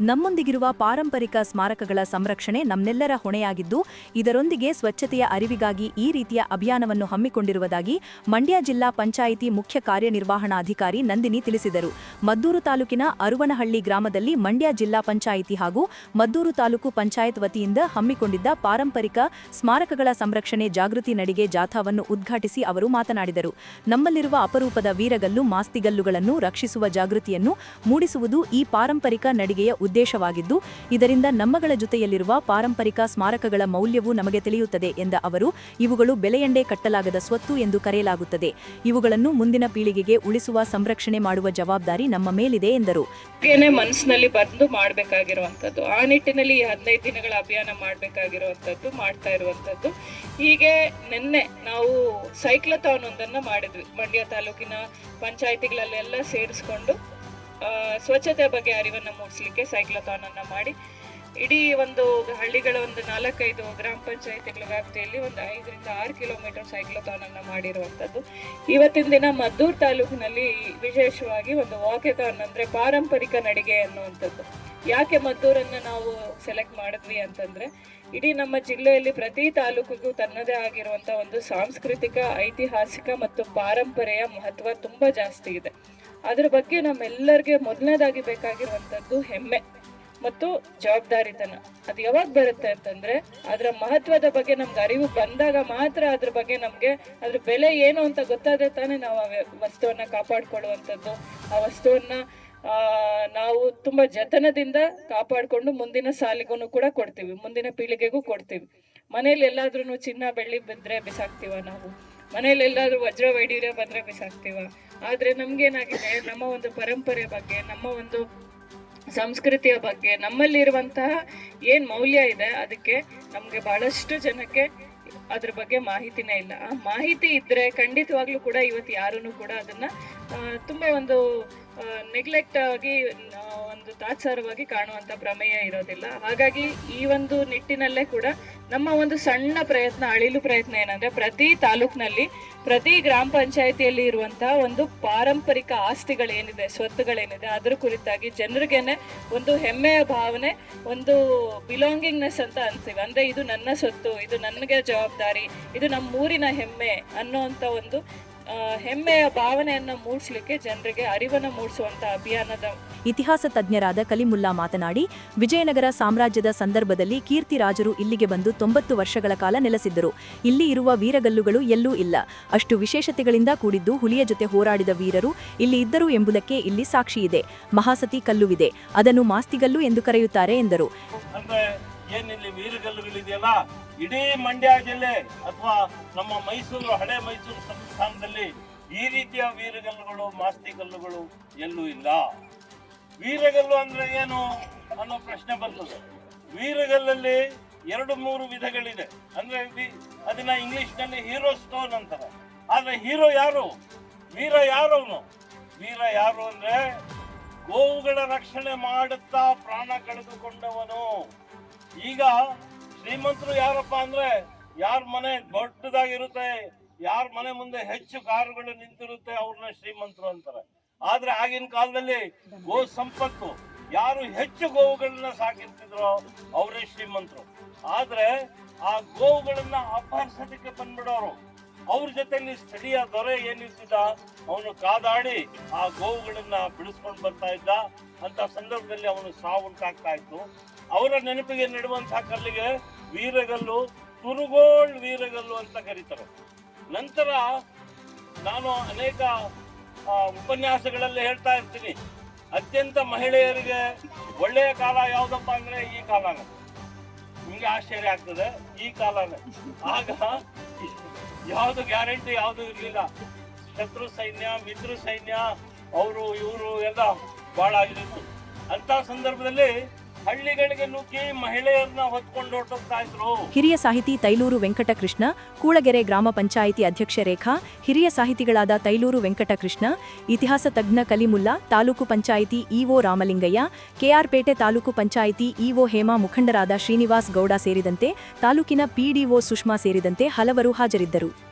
ನಮ್ಮೊಂದಿಗಿರುವ ಪಾರಂಪರಿಕ ಸ್ಮಾರಕಗಳ ಸಂರಕ್ಷಣೆ ನಮ್ಮೆಲ್ಲರ ಹೊಣೆಯಾಗಿದ್ದು, ಇದರೊಂದಿಗೆ ಸ್ವಚ್ಛತೆಯ ಅರಿವಿಗಾಗಿ ಈ ರೀತಿಯ ಅಭಿಯಾನವನ್ನು ಹಮ್ಮಿಕೊಂಡಿರುವುದಾಗಿ ಮಂಡ್ಯ ಜಿಲ್ಲಾ ಪಂಚಾಯಿತಿ ಮುಖ್ಯ ಕಾರ್ಯನಿರ್ವಹಣಾಧಿಕಾರಿ ನಂದಿನಿ ತಿಳಿಸಿದರು. ಮದ್ದೂರು ತಾಲೂಕಿನ ಅರುವನಹಳ್ಳಿ ಗ್ರಾಮದಲ್ಲಿ ಮಂಡ್ಯ ಜಿಲ್ಲಾ ಪಂಚಾಯಿತಿ ಹಾಗೂ ಮದ್ದೂರು ತಾಲೂಕು ಪಂಚಾಯತ್ ವತಿಯಿಂದ ಹಮ್ಮಿಕೊಂಡಿದ್ದ ಪಾರಂಪರಿಕ ಸ್ಮಾರಕಗಳ ಸಂರಕ್ಷಣೆ ಜಾಗೃತಿ ನಡಿಗೆ ಜಾಥಾವನ್ನು ಉದ್ಘಾಟಿಸಿ ಅವರು ಮಾತನಾಡಿದರು. ನಮ್ಮಲ್ಲಿರುವ ಅಪರೂಪದ ವೀರಗಲ್ಲು, ಮಾಸ್ತಿಗಲ್ಲುಗಳನ್ನು ರಕ್ಷಿಸುವ ಜಾಗೃತಿಯನ್ನು ಮೂಡಿಸುವುದು ಈ ಪಾರಂಪರಿಕ ನಡಿಗೆಯ ಉದ್ದೇಶವಾಗಿದ್ದು, ಇದರಿಂದ ನಮ್ಮಗಳ ಜೊತೆಯಲ್ಲಿರುವ ಪಾರಂಪರಿಕ ಸ್ಮಾರಕಗಳ ಮೌಲ್ಯವು ನಮಗೆ ತಿಳಿಯುತ್ತದೆ ಎಂದ ಅವರು, ಇವುಗಳು ಬೆಲೆಯಂಡೆ ಕಟ್ಟಲಾಗದ ಸ್ವತ್ತು ಎಂದು ಕರೆಯಲಾಗುತ್ತದೆ. ಇವುಗಳನ್ನು ಮುಂದಿನ ಪೀಳಿಗೆಗೆ ಉಳಿಸುವ ಸಂರಕ್ಷಣೆ ಮಾಡುವ ಜವಾಬ್ದಾರಿ ನಮ್ಮ ಮೇಲಿದೆ ಎಂದರು. ಮನಸ್ಸಿನಲ್ಲಿ ಬಂದು ಮಾಡಬೇಕಾಗಿರುವಂತದ್ದು ಆ ನಿಟ್ಟಿನಲ್ಲಿ ಹದಿನೈದು ದಿನಗಳ ಅಭಿಯಾನ ಮಾಡಬೇಕಾಗಿರುವಂತದ್ದು ಮಾಡ್ತಾ ಇರುವಂತದ್ದು ಹೀಗೆ ನಿನ್ನೆ ನಾವು ಸೈಕ್ಲಥಾನ್ ಒಂದನ್ನ ಮಾಡಿದ್ವಿ. ಮಂಡ್ಯ ತಾಲೂಕಿನ ಪಂಚಾಯಿತಿಗಳಲ್ಲೆಲ್ಲ ಸೇರಿಸ್ಕೊಂಡು ಸ್ವಚ್ಛತೆ ಬಗ್ಗೆ ಅರಿವನ್ನು ಮೂಡಿಸಲಿಕ್ಕೆ ಸೈಕ್ಲಥಾನ್ ಅನ್ನು ಮಾಡಿ. ಇಡೀ ಒಂದು ಹಳ್ಳಿಗಳ ಒಂದು ನಾಲ್ಕೈದು ಗ್ರಾಮ ಪಂಚಾಯಿತಿಗಳ ವ್ಯಾಪ್ತಿಯಲ್ಲಿ ಒಂದು ಐದರಿಂದ ಆರು ಕಿಲೋಮೀಟರ್ ಸೈಕ್ಲಥಾನ್ ಅನ್ನು ಮಾಡಿರುವಂಥದ್ದು. ಇವತ್ತಿನ ದಿನ ಮದ್ದೂರು ತಾಲೂಕಿನಲ್ಲಿ ವಿಶೇಷವಾಗಿ ಒಂದು ವಾಕೆಥಾನ್ ಅಂದರೆ ಪಾರಂಪರಿಕ ನಡಿಗೆ ಅನ್ನುವಂಥದ್ದು. ಯಾಕೆ ಮದ್ದೂರನ್ನು ನಾವು ಸೆಲೆಕ್ಟ್ ಮಾಡಿದ್ವಿ ಅಂತಂದ್ರೆ, ಇಡೀ ನಮ್ಮ ಜಿಲ್ಲೆಯಲ್ಲಿ ಪ್ರತಿ ತಾಲೂಕಿಗೂ ತನ್ನದೇ ಆಗಿರುವಂಥ ಒಂದು ಸಾಂಸ್ಕೃತಿಕ, ಐತಿಹಾಸಿಕ ಮತ್ತು ಪಾರಂಪರೆಯ ಮಹತ್ವ ತುಂಬಾ ಜಾಸ್ತಿ ಇದೆ. ಅದ್ರ ಬಗ್ಗೆ ನಮ್ಮೆಲ್ಲರಿಗೆ ಮೊದಲನೇದಾಗಿ ಬೇಕಾಗಿರುವಂಥದ್ದು ಹೆಮ್ಮೆ ಮತ್ತು ಜವಾಬ್ದಾರಿತನ. ಅದು ಯಾವಾಗ ಬರುತ್ತೆ ಅಂತಂದ್ರೆ, ಅದರ ಮಹತ್ವದ ಬಗ್ಗೆ ನಮ್ಗೆ ಅರಿವು ಬಂದಾಗ ಮಾತ್ರ ಅದ್ರ ಬಗ್ಗೆ ನಮ್ಗೆ ಅದ್ರ ಬೆಲೆ ಏನು ಅಂತ ಗೊತ್ತಾದ್ರೆ ತಾನೇ ನಾವು ಆ ವಸ್ತುವನ್ನ ಕಾಪಾಡ್ಕೊಳ್ಳುವಂಥದ್ದು. ಆ ವಸ್ತುವನ್ನ ನಾವು ತುಂಬಾ ಜತನದಿಂದ ಕಾಪಾಡ್ಕೊಂಡು ಮುಂದಿನ ಸಾಲಿಗೂ ಕೂಡ ಕೊಡ್ತೀವಿ, ಮುಂದಿನ ಪೀಳಿಗೆಗೂ ಕೊಡ್ತೀವಿ. ಮನೇಲಿ ಎಲ್ಲಾದ್ರೂ ಚಿನ್ನ, ಬೆಳ್ಳಿ ಬಿದ್ರೆ ಬಿಸಾಕ್ತೀವ ನಾವು? ಮನೇಲಿ ಎಲ್ಲಾದ್ರೂ ವಜ್ರ ವೈಡೂರ್ಯ ಬಂದ್ರೆ ಬಿಸಾಕ್ತಿವ? ಆದ್ರೆ ನಮ್ಗೇನಾಗಿದೆ, ನಮ್ಮ ಒಂದು ಪರಂಪರೆ ಬಗ್ಗೆ, ನಮ್ಮ ಒಂದು ಸಂಸ್ಕೃತಿಯ ಬಗ್ಗೆ, ನಮ್ಮಲ್ಲಿರುವಂತಹ ಏನ್ ಮೌಲ್ಯ ಇದೆ, ಅದಕ್ಕೆ ನಮ್ಗೆ ಬಹಳಷ್ಟು ಜನಕ್ಕೆ ಅದ್ರ ಬಗ್ಗೆ ಮಾಹಿತಿನೇ ಇಲ್ಲ. ಆ ಮಾಹಿತಿ ಇದ್ರೆ ಖಂಡಿತವಾಗ್ಲೂ ಕೂಡ ಇವತ್ತು ಯಾರೂ ಕೂಡ ಅದನ್ನ ತುಂಬಾ ಒಂದು ನೆಗ್ಲೆಕ್ಟ್ ಆಗಿ ಒಂದು ತಾತ್ಸಾರವಾಗಿ ಕಾಣುವಂತ ಪ್ರಮೇಯ ಇರೋದಿಲ್ಲ. ಹಾಗಾಗಿ ಈ ಒಂದು ನಿಟ್ಟಿನಲ್ಲೇ ಕೂಡ ನಮ್ಮ ಒಂದು ಸಣ್ಣ ಪ್ರಯತ್ನ, ಅಳಿಲು ಪ್ರಯತ್ನ ಏನಂದ್ರೆ ಪ್ರತಿ ತಾಲೂಕಿನಲ್ಲಿ, ಪ್ರತಿ ಗ್ರಾಮ ಪಂಚಾಯತಿಯಲ್ಲಿ ಇರುವಂತಹ ಒಂದು ಪಾರಂಪರಿಕ ಆಸ್ತಿಗಳೇನಿದೆ, ಸ್ವತ್ತುಗಳೇನಿದೆ, ಅದ್ರ ಕುರಿತಾಗಿ ಜನರಿಗೆನೆ ಒಂದು ಹೆಮ್ಮೆಯ ಭಾವನೆ, ಒಂದು ಬಿಲಾಂಗಿಂಗ್ನೆಸ್ ಅಂತ ಅನ್ಸಿವೆ. ಅಂದ್ರೆ ಇದು ನನ್ನ ಸ್ವತ್ತು, ಇದು ನನಗೆ ಜವಾಬ್ದಾರಿ, ಇದು ನಮ್ಮ ಊರಿನ ಹೆಮ್ಮೆ ಅನ್ನೋ ಒಂದು ಹೆಮ್ಮೆಯ ಭಾವನೆಯನ್ನು ಮೂಡಿಸಲಿಕ್ಕೆ ಜನರಿಗೆ ಅರಿವನ್ನ ಮೂಡಿಸುವಂತ ಅಭಿಯಾನದ ಇತಿಹಾಸ ತಜ್ಞರಾದ ಕಲಿಮುಲ್ಲಾ ಮಾತನಾಡಿ ವಿಜಯನಗರ ಸಾಮ್ರಾಜ್ಯದ ಸಂದರ್ಭದಲ್ಲಿ ಕೀರ್ತಿರಾಜರು ಇಲ್ಲಿಗೆ ಬಂದು ತೊಂಬತ್ತು ವರ್ಷಗಳ ಕಾಲ ನೆಲೆಸಿದ್ದರು. ಇಲ್ಲಿ ಇರುವ ವೀರಗಲ್ಲುಗಳು ಎಲ್ಲೂ ಇಲ್ಲ. ಅಷ್ಟು ವಿಶೇಷತೆಗಳಿಂದ ಕೂಡಿದ್ದು ಹುಲಿಯ ಜೊತೆ ಹೋರಾಡಿದ ವೀರರು ಇಲ್ಲಿ ಇದ್ದರು ಎಂಬುದಕ್ಕೆ ಇಲ್ಲಿ ಸಾಕ್ಷಿಯಿದೆ ಮಹಾಸತಿ ಕಲ್ಲುವಿದೆ. ಅದನ್ನು ಮಾಸ್ತಿಗಲ್ಲು ಎಂದು ಕರೆಯುತ್ತಾರೆ ಎಂದರು. ಏನಿಲ್ಲಿ ವೀರಗಲ್ಲುಗಳಿದೆಯಲ್ಲ ಇಡೀ ಮಂಡ್ಯ ಜಿಲ್ಲೆ ಅಥವಾ ನಮ್ಮ ಮೈಸೂರು, ಹಳೆ ಮೈಸೂರು ಸಂಸ್ಥಾನದಲ್ಲಿ ಈ ರೀತಿಯ ವೀರಗಲ್ಲುಗಳು, ಮಾಸ್ತಿಗಲ್ಲುಗಳು ಎಲ್ಲೂ ಇಲ್ಲ. ವೀರಗಲ್ಲು ಅಂದ್ರೆ ಏನು ಅನ್ನೋ ಪ್ರಶ್ನೆ ಬರ್ತದೆ. ವೀರಗಲ್ಲಲ್ಲಿ ಎರಡು ಮೂರು ವಿಧಗಳಿದೆ. ಅಂದ್ರೆ ಅದನ್ನ ಇಂಗ್ಲಿಷ್ನಲ್ಲಿ ಹೀರೋ ಸ್ಟೋನ್ ಅಂತಾರೆ. ಆದ್ರೆ ಹೀರೋ ಯಾರು? ವೀರ ಯಾರು ಅವನು ವೀರ ಯಾರು ಅಂದ್ರೆ ಗೋವುಗಳ ರಕ್ಷಣೆ ಮಾಡುತ್ತಾ ಪ್ರಾಣ ಕಳೆದುಕೊಂಡವನು. ಈಗ ಶ್ರೀಮಂತರು ಯಾರಪ್ಪ ಅಂದ್ರೆ ಯಾರ ಮನೆ ದೊಡ್ಡದಾಗಿರುತ್ತೆ, ಯಾರ ಮನೆ ಮುಂದೆ ಹೆಚ್ಚು ಕಾರುಗಳು ನಿಂತಿರುತ್ತೆ ಅವ್ರನ್ನ ಶ್ರೀಮಂತರು ಅಂತಾರೆ. ಆದ್ರೆ ಆಗಿನ ಕಾಲದಲ್ಲಿ ಗೋ ಸಂಪತ್ತು, ಯಾರು ಹೆಚ್ಚು ಗೋವುಗಳನ್ನ ಸಾಕಿರ್ತಿದ್ರು ಅವರೇ ಶ್ರೀಮಂತರು. ಆದ್ರೆ ಆ ಗೋವುಗಳನ್ನ ಅಪಹರಿಸೋದಕ್ಕೆ ಬಂದ್ಬಿಡೋರು. ಅವ್ರ ಜೊತೆಯಲ್ಲಿ ಸ್ಥಳೀಯ ದೊರೆ ಏನಿರ್ತಿದ್ದ, ಅವನು ಕಾದಾಡಿ ಆ ಗೋವುಗಳನ್ನ ಬಿಡಿಸ್ಕೊಂಡು ಬರ್ತಾ ಇದ್ದ. ಅಂತ ಸಂದರ್ಭದಲ್ಲಿ ಅವನು ಸಾವುಂಟಾಗ್ತಾ ಇತ್ತು. ಅವರ ನೆನಪಿಗೆ ನೆಡುವಂತಹ ಕಲ್ಲಿಗೆ ವೀರಗಲ್ಲು, ತುರುಗೋಳ್ ವೀರಗಲ್ಲು ಅಂತ ಕರೀತಾರೆ. ನಂತರ ನಾನು ಅನೇಕ ಉಪನ್ಯಾಸಗಳಲ್ಲಿ ಹೇಳ್ತಾ ಇರ್ತೀನಿ. ಅತ್ಯಂತ ಮಹಿಳೆಯರಿಗೆ ಒಳ್ಳೆಯ ಕಾಲ ಯಾವುದಪ್ಪ ಅಂದ್ರೆ ಈ ಕಾಲನೇ ನಿಮ್ಗೆ ಆಶ್ಚರ್ಯ ಆಗ್ತದೆ, ಈ ಕಾಲನ ಆಗ ಯಾವುದು ಗ್ಯಾರಂಟಿ, ಯಾವುದು ಇರಲಿಲ್ಲ. ಶತ್ರು ಸೈನ್ಯ, ಮಿತ್ರ ಸೈನ್ಯ, ಅವರು, ಇವರು ಎಲ್ಲ ಬಹಳ ಆಗಿರುತ್ತೆ ಅಂತ ಸಂದರ್ಭದಲ್ಲಿ ಹಳ್ಳಿಗಳಿಗೆ ನುಗ್ಗಿ ಮಹಿಳೆಯರನ್ನ ಹೊತ್ಕೊಂಡು ಹಿರಿಯ ಸಾಹಿತಿ ತೈಲೂರು ವೆಂಕಟಕೃಷ್ಣ, ಕೂಳಗೆರೆ ಗ್ರಾಮ ಪಂಚಾಯಿತಿ ಅಧ್ಯಕ್ಷೆ ರೇಖಾ, ಹಿರಿಯ ಸಾಹಿತಿಗಳಾದ ತೈಲೂರು ವೆಂಕಟಕೃಷ್ಣ, ಇತಿಹಾಸ ತಜ್ಞ ಕಲಿಮುಲ್ಲಾ, ತಾಲೂಕು ಪಂಚಾಯಿತಿ ಇಒ ರಾಮಲಿಂಗಯ್ಯ ಕೆಆರ್ಪೇಟೆ ತಾಲೂಕು ಪಂಚಾಯಿತಿ ಇಒ ಹೇಮಾ ಮುಖಂಡರಾದ ಶ್ರೀನಿವಾಸ್ ಗೌಡ ಸೇರಿದಂತೆ ತಾಲೂಕಿನ ಪಿಡಿಒ ಸುಷ್ಮಾ ಸೇರಿದಂತೆ ಹಲವರು ಹಾಜರಿದ್ದರು.